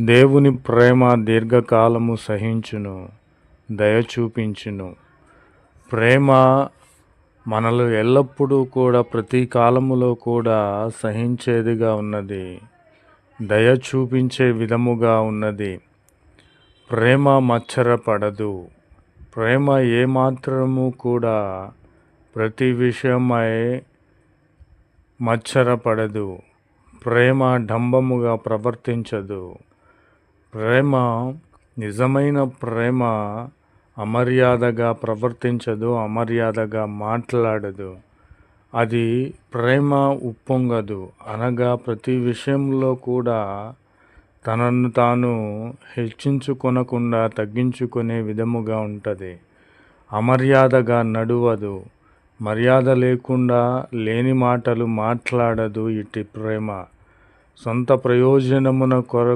దేవుని ప్రేమ దీర్ఘకాలము సహించును దయ చూపించును. ప్రేమ మనలు ఎల్లప్పుడూ కూడా ప్రతి కాలములో కూడా సహించేదిగా ఉన్నది. దయ చూపించే విధముగా ఉన్నది. ప్రేమ మచ్చరపడదు. ప్రేమ ఏమాత్రము కూడా ప్రతి విషయమై మచ్చరపడదు. ప్రేమ డంబముగా ప్రవర్తించదు. ప్రేమ నిజమైన ప్రేమ అమర్యాదగా ప్రవర్తించదు అమర్యాదగా మాట్లాడదు. అది ప్రేమ ఉప్పొంగదు. అనగా ప్రతి విషయంలో కూడా తనను తాను హెచ్చించుకొనకుండా తగ్గించుకునే విధముగా ఉంటుంది. అమర్యాదగా నడువదు. మర్యాద లేకుండా లేని మాటలు మాట్లాడదు ఇట్టి ప్రేమ. సొంత ప్రయోజనమున కొరకు